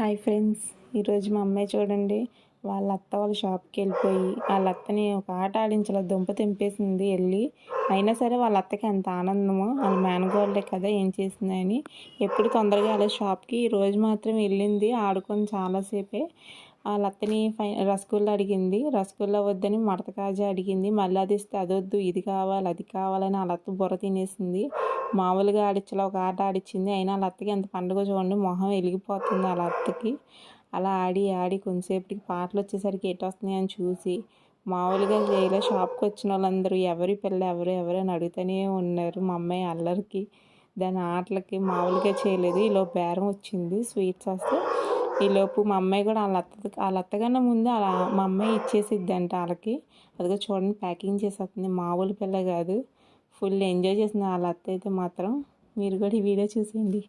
Hi friends ఈరోజు మా అమ్మాయి చూడండి వాళ్ళ అత్త వాళ్ళ షాప్కి వెళ్ళిపోయి వాళ్ళ అత్తని ఒక ఆట ఆడించాల దుంప తెంపేసింది వెళ్ళి. అయినా సరే వాళ్ళ అత్తకి ఎంత ఆనందమో వాళ్ళ మేనగోళ్ళే కదా ఏం చేసిందని ఎప్పుడు తొందరగా వాళ్ళ షాప్కి ఈరోజు మాత్రం వెళ్ళింది ఆడుకొని చాలాసేపే. వాళ్ళ అత్తని ఫై రసగుల్లా అడిగింది. రసగుల్లా వద్దని మడత కాజా అడిగింది. మళ్ళీ అది ఇస్తే అదొద్దు ఇది కావాలి అది కావాలని వాళ్ళ అత్త బుర్ర తినేసింది. మామూలుగా ఆడిచ్చలా ఒక ఆట ఆడిచ్చింది. అయినా వాళ్ళ అత్తకి ఎంత పండుగ చూడండి మొహం వెలిగిపోతుంది వాళ్ళ అత్తకి అలా ఆడి ఆడి కొంతసేపటికి పాటలు వచ్చేసరికి ఎటు వస్తున్నాయని చూసి మామూలుగా ఇలా షాప్కి వచ్చిన వాళ్ళందరూ ఎవరి పిల్ల ఎవరు ఎవరు అని అడుగుతూనే ఉన్నారు మా అమ్మాయి అల్లరికి. దాని ఆటలకి మామూలుగా చేయలేదు. ఇలా బేరం వచ్చింది స్వీట్స్ వస్తే. ఈలోపు మా అమ్మాయి కూడా వాళ్ళ అత్త వాళ్ళ అత్తకన్నా ముందు అలా మా అమ్మాయి ఇచ్చేసిద్ది అంట వాళ్ళకి. అదిగో చూడండి ప్యాకింగ్ చేసేస్తుంది. మామూలు పిల్ల కాదు. ఫుల్ ఎంజాయ్ చేసింది వాళ్ళ అత్త అయితే మాత్రం. మీరు కూడా ఈ వీడియో చూసేయండి.